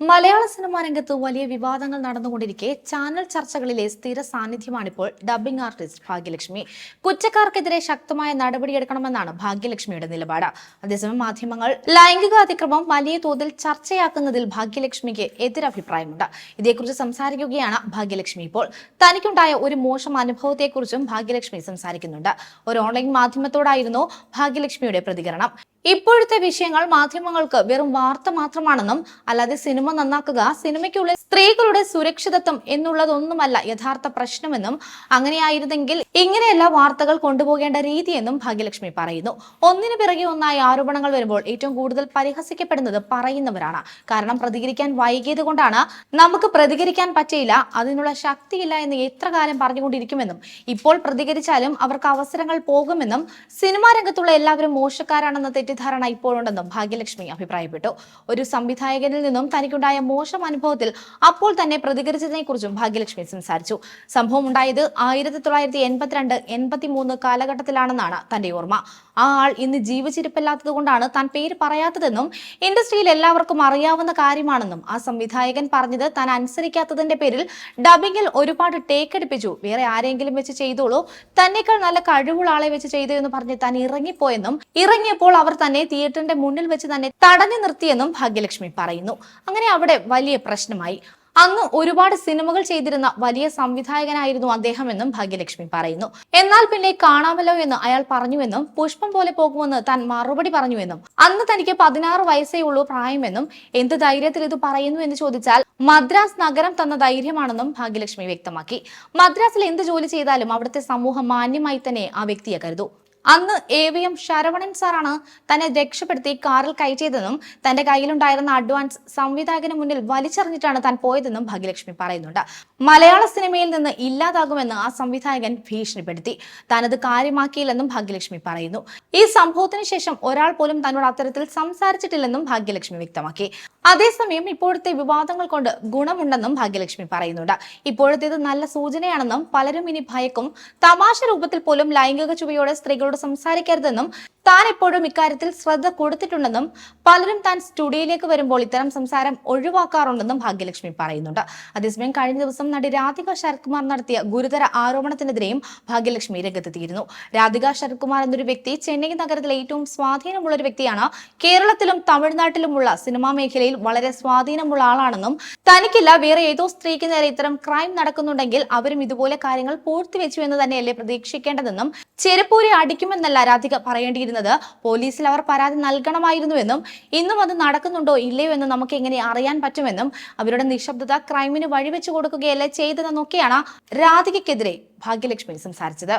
മലയാള cinema രംഗത്ത് വലിയ വിവാദങ്ങൾ നടന്നുകൊണ്ടിരിക്കെ ചാനൽ ചർച്ചകളിലെ സ്ഥിര സാന്നിധ്യമാണിപ്പോൾ ഡബ്ബിംഗ് ആർട്ടിസ്റ്റ് ഭാഗ്യലക്ഷ്മി. കുറ്റക്കാർക്കെതിരെ ശക്തമായ നടപടിയെടുക്കണമെന്നാണ് ഭാഗ്യലക്ഷ്മിയുടെ നിലപാട്. അതേസമയം മാധ്യമങ്ങൾ ലൈംഗിക അതിക്രമം വലിയ തോതിൽ ചർച്ചയാക്കുന്നതിൽ ഭാഗ്യലക്ഷ്മിക്ക് എതിരഭിപ്രായമുണ്ട്. ഇതേക്കുറിച്ച് സംസാരിക്കുകയാണ് ഭാഗ്യലക്ഷ്മി ഇപ്പോൾ. തനിക്കുണ്ടായ ഒരു മോശം അനുഭവത്തെക്കുറിച്ചും ഭാഗ്യലക്ഷ്മി സംസാരിക്കുന്നുണ്ട്. ഒരു ഓൺലൈൻ മാധ്യമത്തോടായിരുന്നു ഭാഗ്യലക്ഷ്മിയുടെ പ്രതികരണം. ഇപ്പോഴത്തെ വിഷയങ്ങൾ മാധ്യമങ്ങൾക്ക് വെറും വാർത്ത മാത്രമാണെന്നും അല്ലാതെ സിനിമ നന്നാക്കുക സിനിമയ്ക്കുള്ളിൽ സ്ത്രീകളുടെ സുരക്ഷിതത്വം എന്നുള്ളതൊന്നുമല്ല യഥാർത്ഥ പ്രശ്നമെന്നും അങ്ങനെയായിരുന്നെങ്കിൽ ഇങ്ങനെയല്ല വാർത്തകൾ കൊണ്ടുപോകേണ്ട രീതിയെന്നും ഭാഗ്യലക്ഷ്മി പറയുന്നു. ഒന്നിനു പിറകെ ഒന്നായി ആരോപണങ്ങൾ വരുമ്പോൾ ഏറ്റവും കൂടുതൽ പരിഹസിക്കപ്പെടുന്നത് പറയുന്നവരാണ്. കാരണം പ്രതികരിക്കാൻ വൈകിയത് കൊണ്ടാണ്. നമുക്ക് പ്രതികരിക്കാൻ പറ്റിയില്ല അതിനുള്ള ശക്തിയില്ല എന്ന് എത്ര കാലം പറഞ്ഞുകൊണ്ടിരിക്കുമെന്നും ഇപ്പോൾ പ്രതികരിച്ചാലും അവർക്ക് അവസരങ്ങൾ പോകുമെന്നും സിനിമാ രംഗത്തുള്ള എല്ലാവരും മോശക്കാരാണെന്ന തെറ്റിദ്ധാരണ ഇപ്പോഴുണ്ടെന്നും ഭാഗ്യലക്ഷ്മി അഭിപ്രായപ്പെട്ടു. ഒരു സംവിധായകനിൽ നിന്നും തനിക്കുണ്ടായ മോശം അനുഭവത്തിൽ അപ്പോൾ തന്നെ പ്രതികരിച്ചതിനെ കുറിച്ചും ഭാഗ്യലക്ഷ്മി സംസാരിച്ചു. സംഭവം ഉണ്ടായത് ആയിരത്തി തൊള്ളായിരത്തി എൺപത്തിരണ്ട് എൺപത്തി മൂന്ന് കാലഘട്ടത്തിലാണെന്നാണ് തന്റെ ഓർമ്മ. ആ ആൾ ഇന്ന് ജീവിച്ചിരിപ്പില്ലാത്തത് കൊണ്ടാണ് താൻ പേര് പറയാത്തതെന്നും ഇൻഡസ്ട്രിയിൽ എല്ലാവർക്കും അറിയാവുന്ന കാര്യമാണെന്നും ആ സംവിധായകൻ പറഞ്ഞത് താൻ അനുസരിക്കാത്തതിന്റെ പേരിൽ ഡബിങ്ങിൽ ഒരുപാട് ടേക്ക് എടുപ്പിച്ചു. വേറെ ആരെങ്കിലും വെച്ച് ചെയ്തോളൂ. തന്നെക്കാൾ നല്ല കഴിവുള്ള ആളെ വെച്ച് ചെയ്തു എന്ന് പറഞ്ഞ് താൻ ഇറങ്ങിപ്പോയെന്നും ഇറങ്ങിയപ്പോൾ അവർ തന്നെ തിയേറ്ററിന്റെ മുന്നിൽ വെച്ച് തന്നെ തടഞ്ഞു നിർത്തിയെന്നും ഭാഗ്യലക്ഷ്മി പറയുന്നു. അങ്ങനെ അവിടെ വലിയ പ്രശ്നമായി. അന്ന് ഒരുപാട് സിനിമകൾ ചെയ്തിരുന്ന വലിയ സംവിധായകനായിരുന്നു അദ്ദേഹമെന്നും ഭാഗ്യലക്ഷ്മി പറയുന്നു. എന്നാൽ പിന്നെ കാണാമല്ലോ എന്ന് അയാൾ പറഞ്ഞുവെന്നും പുഷ്പം പോലെ പോകുമെന്ന് താൻ മറുപടി പറഞ്ഞുവെന്നും അന്ന് തനിക്ക് പതിനാറ് വയസ്സേ ഉള്ളൂ പ്രായമെന്നും എന്ത് ധൈര്യത്തിൽ ഇത് പറയുന്നു എന്ന് ചോദിച്ചാൽ മദ്രാസ് നഗരം തന്ന ധൈര്യമാണെന്നും ഭാഗ്യലക്ഷ്മി വ്യക്തമാക്കി. മദ്രാസിൽ എന്ത് ജോലി ചെയ്താലും അവിടുത്തെ സമൂഹം മാന്യമായി തന്നെ ആ വ്യക്തിയെ കരുതൂ. അന്ന് എ വി എം ശരവണൻ സാറാണ് തന്നെ രക്ഷപ്പെടുത്തി കാറിൽ കയറ്റിയതെന്നും തന്റെ കയ്യിലുണ്ടായിരുന്ന അഡ്വാൻസ് സംവിധായകന് മുന്നിൽ വലിച്ചെറിഞ്ഞിട്ടാണ് താൻ പോയതെന്നും ഭാഗ്യലക്ഷ്മി പറയുന്നുണ്ട്. മലയാള സിനിമയിൽ നിന്ന് ഇല്ലാതാകുമെന്ന് ആ സംവിധായകൻ ഭീഷണിപ്പെടുത്തി. താനത് കാര്യമാക്കിയില്ലെന്നും ഭാഗ്യലക്ഷ്മി പറയുന്നു. ഈ സംഭവത്തിന് ശേഷം ഒരാൾ പോലും തന്നോട് അത്തരത്തിൽ സംസാരിച്ചിട്ടില്ലെന്നും ഭാഗ്യലക്ഷ്മി വ്യക്തമാക്കി. അതേസമയം ഇപ്പോഴത്തെ വിവാദങ്ങൾ കൊണ്ട് ഗുണമുണ്ടെന്നും ഭാഗ്യലക്ഷ്മി പറയുന്നുണ്ട്. ഇപ്പോഴത്തേത് നല്ല സൂചനയാണെന്നും പലരും ഇനി ഭയക്കും. തമാശ രൂപത്തിൽ പോലും ലൈംഗിക ചുവയോടെ സ്ത്രീകളോട് സംസാരിക്കരുതെന്നും താൻ എപ്പോഴും ഇക്കാര്യത്തിൽ ശ്രദ്ധ കൊടുത്തിട്ടുണ്ടെന്നും പലരും താൻ സ്റ്റുഡിയോയിലേക്ക് വരുമ്പോൾ ഇത്തരം സംസാരം ഒഴിവാക്കാറുണ്ടെന്നും ഭാഗ്യലക്ഷ്മി പറയുന്നുണ്ട്. അതേസമയം കഴിഞ്ഞ ദിവസം നടി രാധിക ശരത്കുമാർ നടത്തിയ ഗുരുതര ആരോപണത്തിനെതിരെയും ഭാഗ്യലക്ഷ്മി രംഗത്തെത്തിയിരുന്നു. രാധിക ശരത്കുമാർ എന്നൊരു വ്യക്തി ചെന്നൈ നഗരത്തിലെ ഏറ്റവും സ്വാധീനമുള്ള ഒരു വ്യക്തിയാണ്. കേരളത്തിലും തമിഴ്നാട്ടിലുമുള്ള സിനിമാ മേഖലയിൽ വളരെ സ്വാധീനമുള്ള ആളാണെന്നും തനിക്കില്ല വേറെ ഏതോ സ്ത്രീക്ക് നേരെ ഇത്തരം ക്രൈം നടക്കുന്നുണ്ടെങ്കിൽ അവരും ഇതുപോലെ കാര്യങ്ങൾ പൂർത്തിവെച്ചു എന്ന് തന്നെയല്ലേ പ്രതീക്ഷിക്കേണ്ടതെന്നും ചെരുപ്പൂരി അടിക്കുമെന്നല്ല രാധിക പറയേണ്ടിയിരുന്നത്. പോലീസിൽ അവർ പരാതി നൽകണമായിരുന്നുവെന്നും ഇന്നും അത് നടക്കുന്നുണ്ടോ ഇല്ലയോ എന്ന് നമുക്ക് എങ്ങനെ അറിയാൻ പറ്റുമെന്നും അവരുടെ നിശബ്ദത ക്രൈമിന് വഴിവെച്ചു കൊടുക്കുകയല്ലേ ചെയ്തതെന്നൊക്കെയാണ് രാധികയ്ക്കെതിരെ ഭാഗ്യലക്ഷ്മി സംസാരിച്ചത്.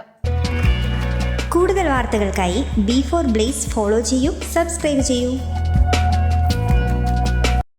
കൂടുതൽ വാർത്തകൾക്കായി ബി ഫോർ ബ്ലേസ് ഫോളോ ചെയ്യൂ സബ്സ്ക്രൈബ് ചെയ്യൂ.